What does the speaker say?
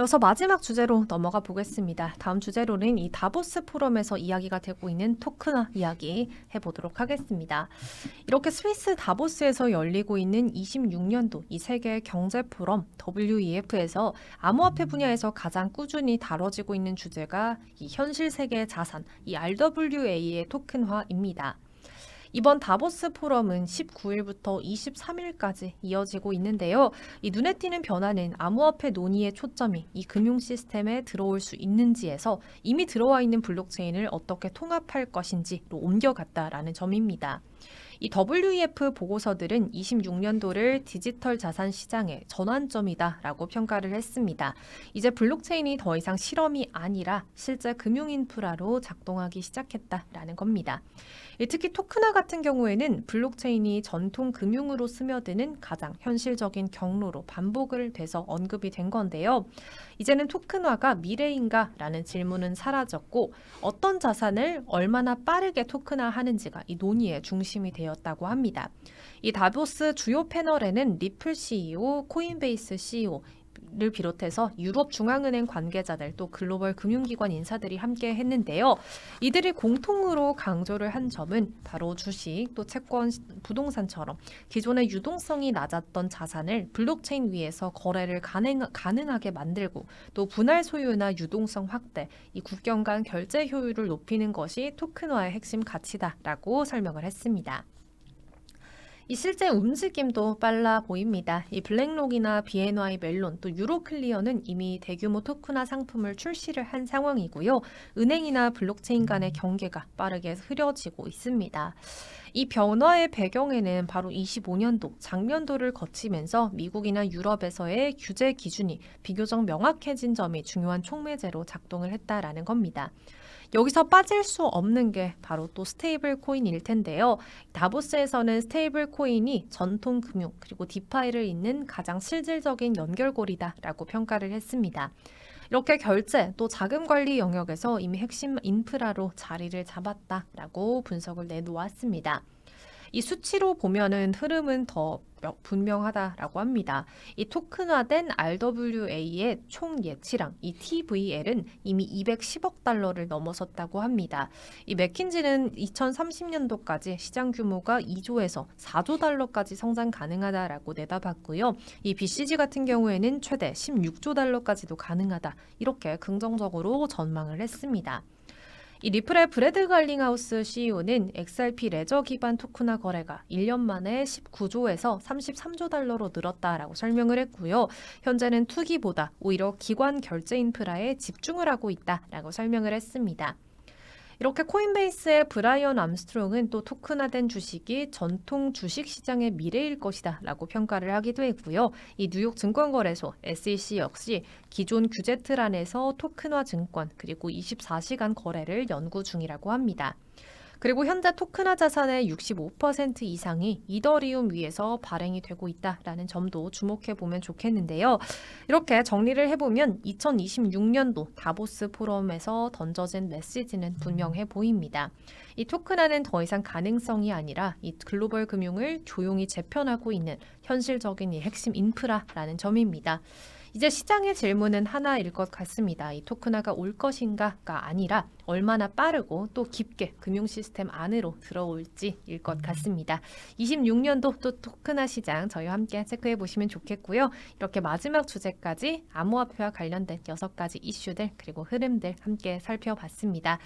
이어서 마지막 주제로 넘어가 보겠습니다. 다음 주제로는 이 다보스 포럼에서 이야기가 되고 있는 토크나 이야기 해보도록 하겠습니다. 이렇게 스위스 다보스에서 열리고 있는 26년도 이 세계 경제 포럼 WEF에서 암호화폐 분야에서 가장 꾸준히 다뤄지고 있는 주제가 이 현실 세계 자산, 이 RWA의 토큰화입니다. 이번 다보스 포럼은 19일부터 23일까지 이어지고 있는데요. 이 눈에 띄는 변화는 암호화폐 논의의 초점이 이 금융 시스템에 들어올 수 있는지에서 이미 들어와 있는 블록체인을 어떻게 통합할 것인지로 옮겨갔다라는 점입니다. 이 WEF 보고서들은 26년도를 디지털 자산 시장의 전환점이다라고 평가를 했습니다. 이제 블록체인이 더 이상 실험이 아니라 실제 금융 인프라로 작동하기 시작했다라는 겁니다. 예, 특히 토크나 같은 경우에는 블록체인이 전통 금융으로 스며드는 가장 현실적인 경로로 반복을 돼서 언급이 된 건데요. 이제는 토큰화가 미래인가라는 질문은 사라졌고 어떤 자산을 얼마나 빠르게 토큰화하는지가 이 논의의 중심이 되 었다고 합니다. 이 다보스 주요 패널에는 리플 CEO, 코인베이스 CEO, 를 비롯해서 유럽 중앙은행 관계자들 또 글로벌 금융기관 인사들이 함께 했는데요. 이들이 공통으로 강조를 한 점은 바로 주식 또 채권 부동산처럼 기존의 유동성이 낮았던 자산을 블록체인 위에서 거래를 가능, 가능하게 만들고 또 분할 소유나 유동성 확대, 이 국경 간 결제 효율을 높이는 것이 토큰화의 핵심 가치다라고 설명을 했습니다. 이 실제 움직임도 빨라 보입니다. 이 블랙록이나 BNY 멜론 또 유로클리어는 이미 대규모 토크나 상품을 출시를 한 상황이고요. 은행이나 블록체인 간의 경계가 빠르게 흐려지고 있습니다. 이 변화의 배경에는 바로 25년도, 작년도를 거치면서 미국이나 유럽에서의 규제 기준이 비교적 명확해진 점이 중요한 촉매제로 작동을 했다라는 겁니다. 여기서 빠질 수 없는 게 바로 또 스테이블 코인일 텐데요. 다보스에서는 스테이블 코인 이 전통 금융 그리고 디파이를 잇는 가장 실질적인 연결고리다라고 평가를 했습니다. 이렇게 결제 또 자금 관리 영역에서 이미 핵심 인프라로 자리를 잡았다라고 분석을 내놓았습니다. 이 수치로 보면은 흐름은 더 분명하다라고 합니다. 이 토큰화된 RWA의 총 예치량, 이 TVL은 이미 210억 달러를 넘어섰다고 합니다. 이 맥킨지는 2030년도까지 시장 규모가 2조에서 4조 달러까지 성장 가능하다라고 내다봤고요. 이 BCG 같은 경우에는 최대 16조 달러까지도 가능하다. 이렇게 긍정적으로 전망을 했습니다. 이 리플의 브래드 갈링하우스 CEO는 XRP 레저 기반 토크나 거래가 1년 만에 19조에서 33조 달러로 늘었다라고 설명을 했고요. 현재는 투기보다 오히려 기관 결제 인프라에 집중을 하고 있다라고 설명을 했습니다. 이렇게 코인베이스의 브라이언 암스트롱은 또 토큰화된 주식이 전통 주식 시장의 미래일 것이다 라고 평가를 하기도 했고요. 이 뉴욕 증권거래소 SEC 역시 기존 규제 틀 안에서 토큰화 증권 그리고 24시간 거래를 연구 중이라고 합니다. 그리고 현재 토큰화 자산의 65% 이상이 이더리움 위에서 발행이 되고 있다라는 점도 주목해 보면 좋겠는데요. 이렇게 정리를 해보면 2026년도 다보스 포럼에서 던져진 메시지는 분명해 보입니다. 이 토큰화는 더 이상 가능성이 아니라 이 글로벌 금융을 조용히 재편하고 있는 현실적인 이 핵심 인프라라는 점입니다. 이제 시장의 질문은 하나일 것 같습니다. 이 토큰화가 올 것인가가 아니라 얼마나 빠르고 또 깊게 금융 시스템 안으로 들어올지일 것 같습니다. 26년도 또 토큰화 시장 저희와 함께 체크해 보시면 좋겠고요. 이렇게 마지막 주제까지 암호화폐와 관련된 여섯 가지 이슈들 그리고 흐름들 함께 살펴봤습니다.